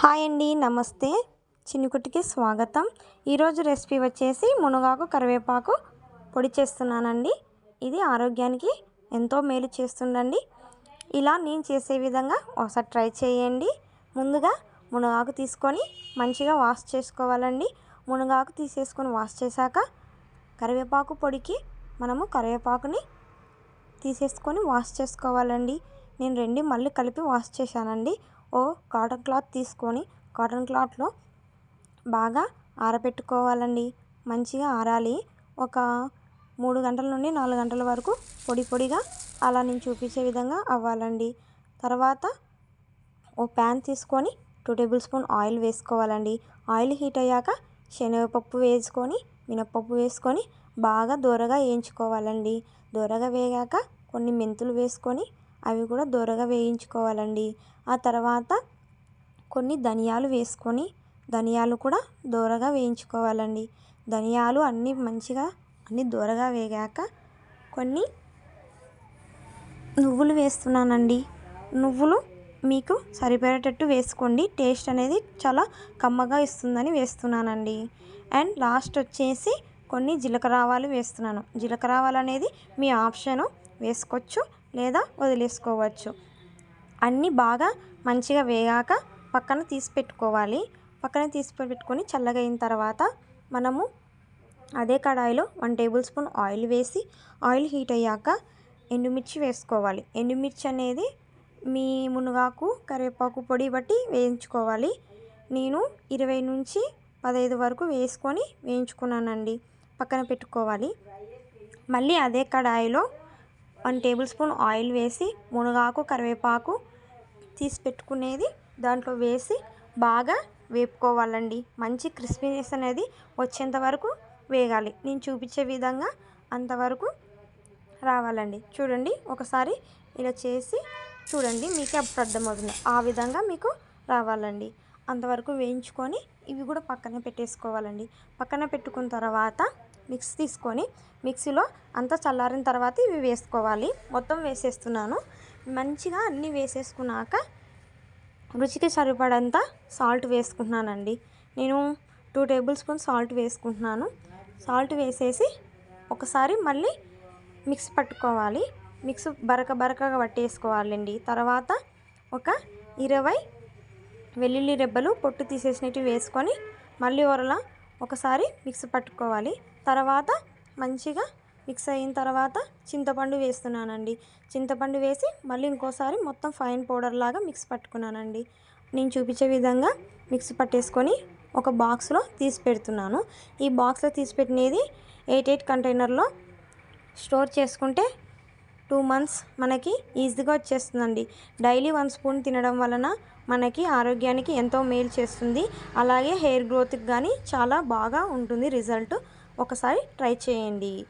Hi అండి నమస్తే. చినుకుటికి స్వాగతం. ఈరోజు రెసిపీ వచ్చేసి మునగాకు కరివేపాకు పొడి చేస్తున్నానండి. ఇది ఆరోగ్యానికి ఎంతో మేలు చేస్తుండండి ఇలా నేను చేసే విధంగా ఒకసారి ట్రై చేయండి. ముందుగా మునగాకు తీసుకొని మంచిగా వాష్ చేసుకోవాలండి. మునగాకు తీసేసుకొని వాష్ చేశాక కరివేపాకు పొడికి మనము కరివేపాకుని తీసేసుకొని వాష్ చేసుకోవాలండి. నేను రెండు మళ్ళీ కలిపి వాష్ చేశానండి. ఓ కాటన్ క్లాత్ తీసుకొని కాటన్ క్లాత్లో బాగా ఆరబెట్టుకోవాలండి. మంచిగా ఆరాలి. ఒక మూడు గంటల నుండి నాలుగు గంటల వరకు పొడి పొడిగా అలా నేను చూపించే విధంగా అవ్వాలండి. తర్వాత ఓ ప్యాన్ తీసుకొని టూ టేబుల్ స్పూన్ ఆయిల్ వేసుకోవాలండి. ఆయిల్ హీట్ అయ్యాక శనగపప్పు వేసుకొని మినప్పప్పు వేసుకొని బాగా దూరగా వేయించుకోవాలండి. దూరగా వేగాక కొన్ని మెంతులు వేసుకొని అవి కూడా దోరగా వేయించుకోవాలండి. ఆ తర్వాత కొన్ని ధనియాలు వేసుకొని ధనియాలు కూడా దూరగా వేయించుకోవాలండి. ధనియాలు అన్నీ మంచిగా అన్నీ దూరగా వేగాక కొన్ని నువ్వులు వేస్తున్నానండి. నువ్వులు మీకు సరిపడేటట్టు వేసుకోండి. టేస్ట్ అనేది చాలా కమ్మగా ఇస్తుందని వేస్తున్నానండి. అండ్ లాస్ట్ వచ్చేసి కొన్ని జీలకర్ర ఆవాలు వేస్తున్నాను. జీలకర్ర ఆవాలు అనేది మీ ఆప్షను వేసుకోవచ్చు. లేదా వదిలేసుకోవచ్చు. అన్నీ బాగా మంచిగా వేగాక పక్కన తీసి పెట్టుకోవాలి. పక్కన తీసి పెట్టుకొని చల్లగా అయిన తర్వాత మనము అదే కడాయిలో వన్ టేబుల్ స్పూన్ ఆయిల్ వేసి ఆయిల్ హీట్ అయ్యాక ఎండుమిర్చి వేసుకోవాలి. ఎండుమిర్చి అనేది మీ మునగాకు కరివేపాకు పొడి బట్టి వేయించుకోవాలి. నేను ఇరవై నుంచి పదహైదు వరకు వేసుకొని వేయించుకున్నానండి. పక్కన పెట్టుకోవాలి. మళ్ళీ అదే కడాయిలో వన్ టేబుల్ స్పూన్ ఆయిల్ వేసి మునగాకు కరివేపాకు తీసి పెట్టుకునేది. దాంట్లో వేసి బాగా వేపుకోవాలండి. మంచి క్రిస్పీనెస్ అనేది వచ్చేంత వరకు వేగాలి. నేను చూపించే విధంగా అంతవరకు రావాలండి. చూడండి ఒకసారి ఇలా చేసి చూడండి మీకే అప్పుడు అర్థమవుతుంది. ఆ విధంగా మీకు రావాలండి. అంతవరకు వేయించుకొని ఇవి కూడా పక్కన పెట్టేసుకోవాలండి. పక్కన పెట్టుకున్న తర్వాత మిక్స్ తీసుకొని మిక్సీలో అంతా చల్లారిన తర్వాత ఇవి వేసుకోవాలి. మొత్తం వేసేస్తున్నాను. మంచిగా అన్నీ వేసేసుకున్నాక రుచికి సరిపడంత సాల్ట్ వేసుకుంటున్నానండి. నేను టూ టేబుల్ స్పూన్ సాల్ట్ వేసుకుంటున్నాను. సాల్ట్ వేసేసి ఒకసారి మళ్ళీ మిక్స్ పట్టుకోవాలి. మిక్స్ బరక బరకగా పట్టేసుకోవాలండి. తర్వాత ఒక ఇరవై వెల్లుల్లి రెబ్బలు పొట్టు తీసేసినట్టు వేసుకొని మళ్ళీ ఒరలా ఒకసారి మిక్స్ పట్టుకోవాలి. తర్వాత మంచిగా మిక్స్ అయిన తర్వాత చింతపండు వేస్తున్నానండి. చింతపండు వేసి మళ్ళీ ఇంకోసారి మొత్తం ఫైన్ పౌడర్ లాగా మిక్స్ పట్టుకున్నానండి. నేను చూపించే విధంగా మిక్స్ పట్టేసుకొని ఒక బాక్స్లో తీసి పెడుతున్నాను. ఈ బాక్స్లో తీసి పెట్టినది ఎయిట్ ఎయిట్ కంటైనర్లో స్టోర్ చేసుకుంటే టూ మంత్స్ మనకి ఈజీగా వచ్చేస్తుందండి. డైలీ వన్ స్పూన్ తినడం వలన మనకి ఆరోగ్యానికి ఎంతో మేలు చేస్తుంది. అలాగే హెయిర్ గ్రోత్కి కానీ చాలా బాగా ఉంటుంది రిజల్ట్. ఒకసారి ట్రై చేయండి.